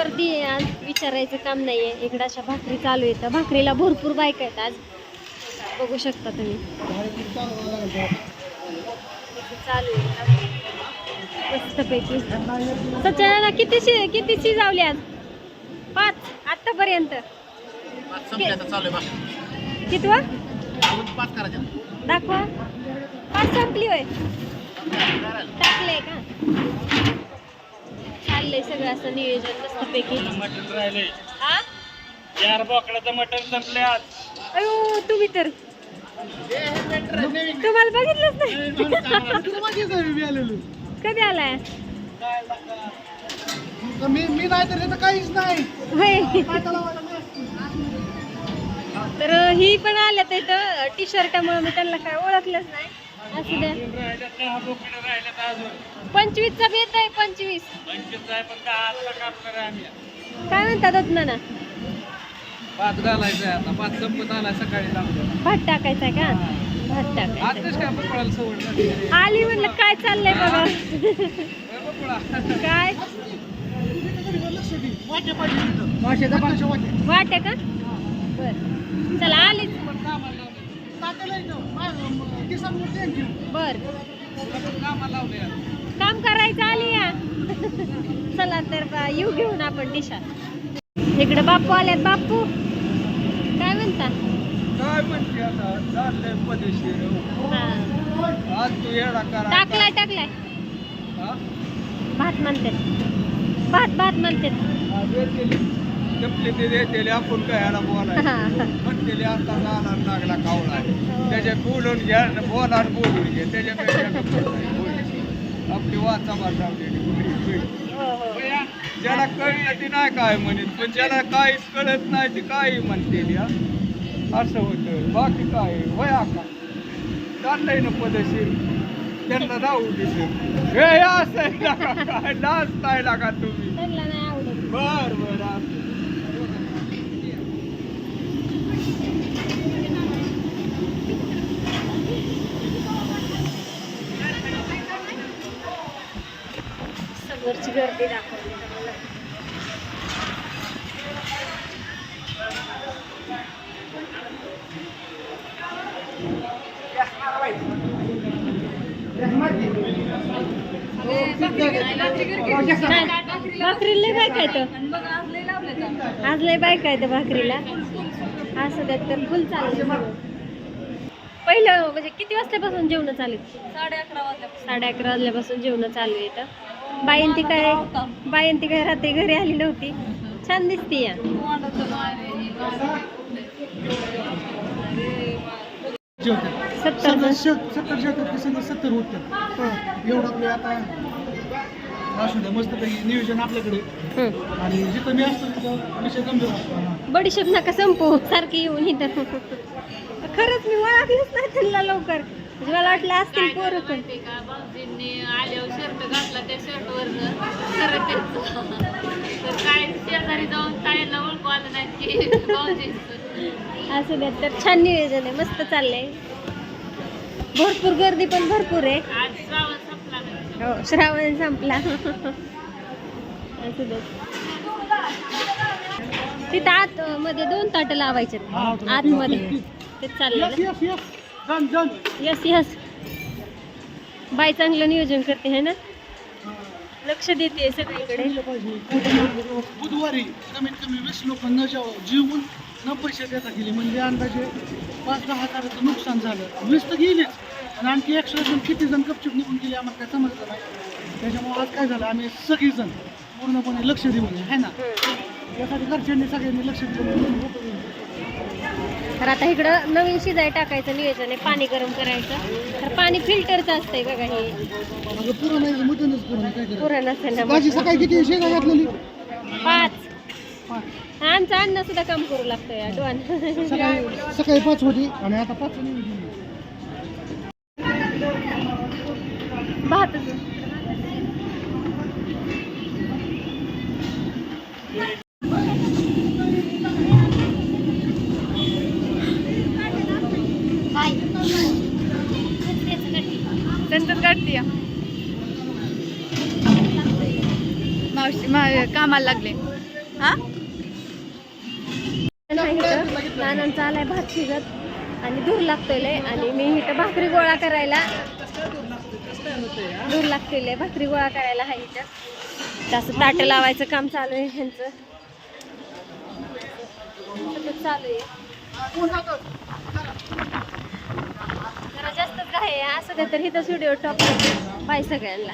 गर्दी आहे आज विचारायचं काम नाही आहे इकडं अशा भाकरी चालू येतं भाकरीला भरपूर बायका आहेत आज. बघू शकता तुम्ही. चालू आहे. मस्तपैकी. किती शि किती शिजावली आज? पाच. आतापर्यंत संपले आता चालू आहे बा कितवा दाखवा. पाच संपली होय. टाकलंय का? चाललंय सगळं असं नियोजन मस्तपैकी मटण राहिले हा चार बोकडाचं मटण संपले आज. अयो तुम्ही तर. तुम्हाला बघितलंच नाही. कधी आलाय? मी मी नाही तर काहीच नाही. होय. तर ही पण आल्यात इथं टी शर्टामुळे मी त्यांना काय ओळखलंच नाही. असू द्या. राहिल्यात दहा बोकडं राहिल्यात अजून. पंचवीसचा बेत आहे पंचवीस. पंचवीस आहे पण दहा आता कापणार आहे आम्ही? काय म्हणतात ना पाच घालायचं आहे आता. पाच संपत आला सकाळी लागलं भात टाकायचा का? भात टाकायचा आताच काय पकडायला सवड झाली? आली म्हणलं काय चाललंय बघा? काय? वाट का? बर. चला आलीच. बर. काम करायचं आली या. चला तर येऊ घेऊन आपण दिशा. इकडे बापू आल्यात बापू. काय म्हणता? काय म्हणते आता? चाललंय पदेशीर. आज तू येडा करा. टाकलाय टाकलाय? भात म्हणतात. भात भात म्हणतात. आज येतेली. जपली ते देतेली आपण बोलायचं? हा, हा. म्हणतेली आता नाला लागला कावळा त्याच्यात बोलून घ्या बोला आणि बोलून घ्या. त्याच्यापेक्षा. आपली वाचा मारली हो, हो. ज्याला कळलं ती नाही काय म्हणत. पण ज्याला काहीच कळत नाही ती काही म्हणते. असं होतं. बाकी काय? वया का? चाललंय ना पदशीर. त्यांना जाऊ दिसत हे असं का? काय ना का तुम्ही? बर बर असं. समोरची गर्दी दाखवली. काय? भाकरीला बायका येतं आज लय बायका येतं भाकरीला असं त्यात तर फुल चाललंय पहिलं म्हणजे किती वाजल्यापासून जेवण चालू साडे अकरा वाजल्या साडे अकरा वाजल्यापासून जेवण चालू आहे इथं. बाईन ती काय बाईन ती काय रात्री घरी आली नव्हती. छान दिसती या. सत्तर. सत्तर सत्तर होतं. एवढं आपले आता असू द्या मस्त नियोजन आपल्याकडे. हम्म. आणि जिथं मी असतो तिथं विषय गंभीर असतो बडीशेप नका संपू सारखी येऊन इथं. खरंच मी ओळखलीच नाही त्यांना लवकर. म्हणजे मला वाटलं असतील पोरं पण भाऊजींनी आल्यावर शर्ट घातला त्या शर्टवर खरं त्यांचं तर काय शेजारी जाऊन ताईला ओळखू आलं नाही की भाऊजींचं. असं द्या तर छान नियोजन आहे मस्त चाललंय. भरपूर गर्दी पण भरपूर आहे. आज श्रावण हो श्रावण संपला. तिथं आत मध्ये दोन ताट. लावायचे आतमध्ये ते चाललं यस यस बाय चांगलं नियोजन करते है ना? लक्ष देते सगळीकडे. बुधवारी कमीत कमी वीस लोकांना जेव- जेवून न पैसे देता गेले म्हणजे अंदाजे पाच दहा हजाराचं नुकसान झालं. वीस तर गेलीच. आणि आणखी एकशे जण किती जण गपचूप निघून गेले आम्हाला काय समजलं नाही. त्याच्यामुळे आज काय झालं आम्ही सगळीजण पूर्णपणे लक्ष देऊन आहे ना? त्यासाठी घरच्यांनी सगळ्यांनी लक्ष देऊन तर आता इकडं नवीन शिजाय टाकायचं नियोजन आहे पाणी गरम करायचं. तर पाणी फिल्टरचं असतंय बघा हे. पुरण पाच. आमचं अन्न सुद्धा काम करू लागतंय सकाळी सकाळी पाच होती आणि आता पाच नाही. भात त्यांच्यात काढते मावशी मा कामाला लागले. हा? नानांचा आलाय भात शिजत आणि दूर लागतोय आणि मी इथं भाकरी गोळा करायला दूर लागतील भाकरी गोळा करायला हा इथं. असं ताटं लावायचं काम चालू आहे ह्यांचं. सतत चालू आहे. जरा जास्तच काय आहे असं तर हिथं व्हिडिओ टॉप पाहिजे सगळ्यांना.